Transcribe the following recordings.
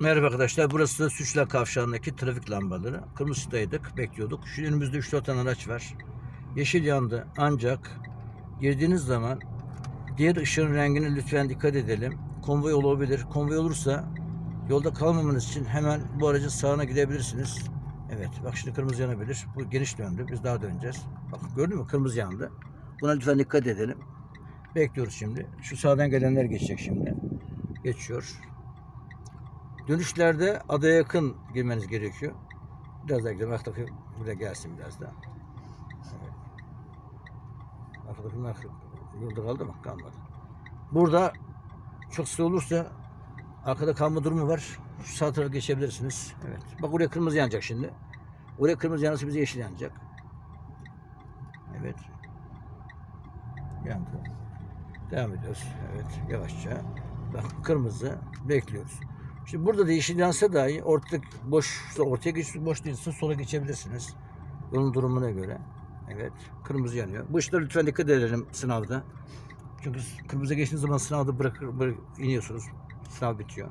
Merhaba arkadaşlar. Burası da Suçla Kavşağı'ndaki trafik lambaları. Kırmızı ışıktaydık, bekliyorduk. Şu önümüzde 3-4 tane araç var. Yeşil yandı ancak girdiğiniz zaman diğer ışığın rengine lütfen dikkat edelim. Konvoy olabilir. Konvoy olursa yolda kalmamanız için hemen bu aracın sağına gidebilirsiniz. Evet bak şimdi kırmızı yanabilir. Bu geniş döndü. Biz daha döneceğiz. Bak gördün mü kırmızı yandı. Buna lütfen dikkat edelim. Bekliyoruz şimdi. Şu sağdan gelenler geçecek şimdi. Geçiyor. Dönüşlerde adaya yakın girmeniz gerekiyor. Biraz daha gidelim. Arkadaki buraya gelsin biraz daha. Evet. Arkadakiler yolda kaldı mı? Kalmadı. Burada çok sıra olursa arkada kalma durumu var. Şu sağ tarafa geçebilirsiniz. Evet. Bak oraya kırmızı yanacak şimdi. Oraya kırmızı yanırsa bize yeşil yanacak. Evet. Yandı. Devam ediyoruz. Evet. Yavaşça. Bak kırmızı. Bekliyoruz. Şimdi burada da yeşil yansa dahi orta boş ortaya geçiş boş değilse sola geçebilirsiniz. Yolun durumuna göre. Evet. Kırmızı yanıyor. Bu işlere lütfen dikkat edelim sınavda. Çünkü kırmızı geçtiğiniz zaman sınavda bırakır, bırak, iniyorsunuz. Sınav bitiyor.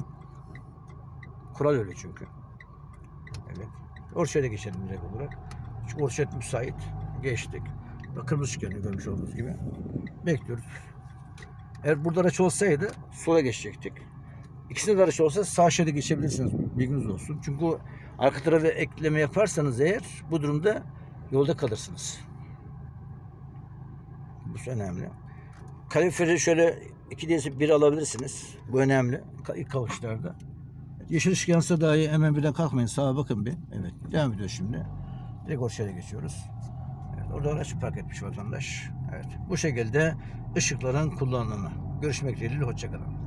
Kural öyle çünkü. Evet. Orçayla geçelim direkt olarak. Çünkü Orçay müsait. Geçtik. Bak kırmızı ışık yanıyor görmüş olduğunuz gibi. Bekliyoruz. Eğer burada araç olsaydı sola geçecektik. İkisinde de araç olsa sağ şeride geçebilirsiniz. Bilginiz olsun. Çünkü arka tarafa ekleme yaparsanız eğer bu durumda yolda kalırsınız. Bu önemli. Kaloriferi şöyle iki değil bir alabilirsiniz. Bu önemli. İlk kalkışlarda. Yeşil ışık yansa dahi hemen birden kalkmayın. Sağa bakın bir. Evet. Devam ediyor şimdi. Direkt ortaya geçiyoruz. Evet, orada araç park etmiş vatandaş. Evet. Bu şekilde ışıkların kullanımı. Görüşmek dileğiyle. Hoşçakalın.